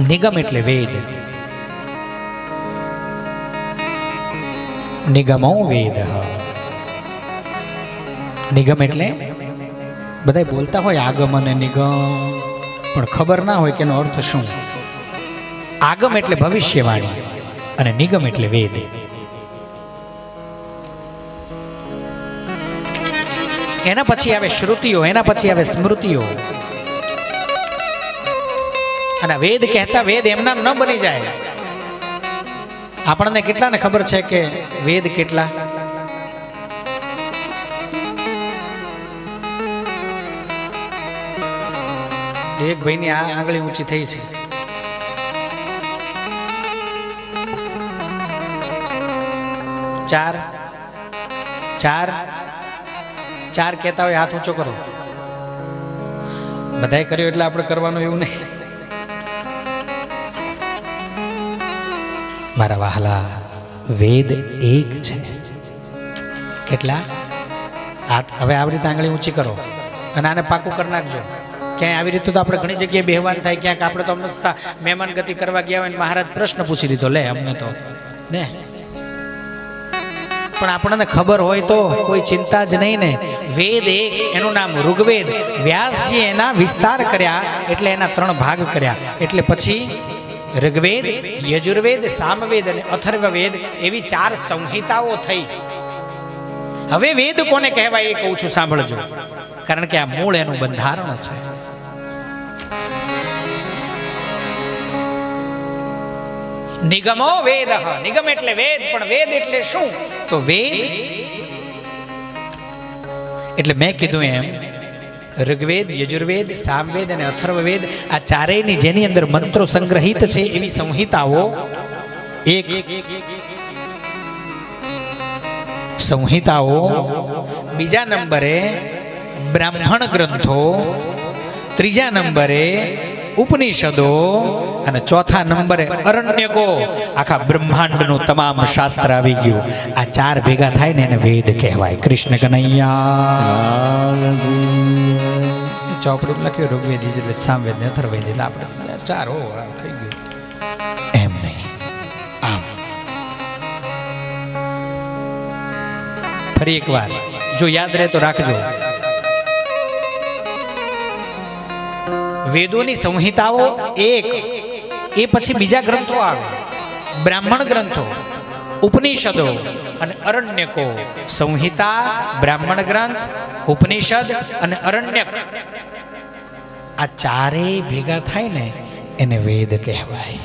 નિગમ એટલે વેદ. નિગમો વેદ. નિગમ એટલે બધા બોલતા હોય આગમ અને નિગમ, પણ ખબર ના હોય કે એનો અર્થ શું. આગમ એટલે ભવિષ્યવાણી અને નિગમ એટલે વેદ. એના પછી આવે શ્રુતિઓ, એના પછી આવે સ્મૃતિઓ. અને વેદ કહેતા વેદ એમના ન બની જાય. આપણને કેટલાને ખબર છે કે વેદ કેટલા? એક ભાઈની આ આંગળી ઊંચી થઈ છે. ચાર ચાર ચાર કહેતા હોય હાથ ઊંચો કરો. બધાએ કર્યો એટલે આપણે કરવાનું એવું નહીં. મારા વહાલા, વેદ એક છે. કેટલા? હાથ હવે આવી રીતે આંગળી ઊંચી કરો અને આને પાકું કરી નાખજો. ક્યાંય આવી રીતે તો આપણે ઘણી જગ્યાએ બેહવાન થાય, ક્યાંક આપણે તો અમને મહેમાન ગતિ કરવા ગયા હોય મહારાજ પ્રશ્ન પૂછી લીધો, લે, અમને તો ને પણ આપણને ખબર હોય તો કોઈ ચિંતા જ નહીં ને. વેદ એક, એનું નામ ઋગ્વેદ. વ્યાસજી એના વિસ્તાર કર્યા, એટલે એના ત્રણ ભાગ કર્યા. એટલે પછી ઋગ્વેદ યજુર્વેદ સામવેદ અને અથર્વવેદ એવી ચાર સંહિતાઓ થઈ. હવે વેદ કોને કહેવાય એ કહું છું, સાંભળજો. કારણ કે આ મૂળ એનું બંધારણ છે. નિગમો વેદ, નિગમ એટલે વેદ, પણ વેદ એટલે શું? તો વેદ એટલે મેં કીધું એમ ઋગ્વેદ, યજુર્વેદ, સામવેદ અને અથર્વવેદ આ ચારેયની જેની અંદર મંત્રો સંગ્રહિત છે એવી સંહિતાઓ. એક સંહિતાઓ. બીજા નંબરે બ્રાહ્મણ ગ્રંથો. ત્રીજા નંબરે ઉપનિષદો અને ચોથા નંબરે અરણ્યકો. આખા બ્રહ્માંડનું તમામ શાસ્ત્ર આવી ગયું. આ ચાર ભેગા થાય ને એને વેદ કહેવાય. કૃષ્ણ કનૈયા. ચોપડી લખ્યું ઋગ્વેદ યજુર્વેદ સામવેદ ને અથર્વેદ એટલે આપણે ચાર હો થઈ ગયું. એમ નહીં. આમ. ફરી એકવાર. જો યાદ રહે તો રાખજો. વેદોની સંહિતાઓ એક, એ પછી બીજા ગ્રંથો આવે. બ્રાહ્મણ ગ્રંથો, ઉપનિષદો અને અરણ્યકો. સંહિતા, બ્રાહ્મણ ગ્રંથ, ઉપનિષદ અને અરણ્યક. આ ચારેય ભેગા થાય ને એને વેદ કહેવાય.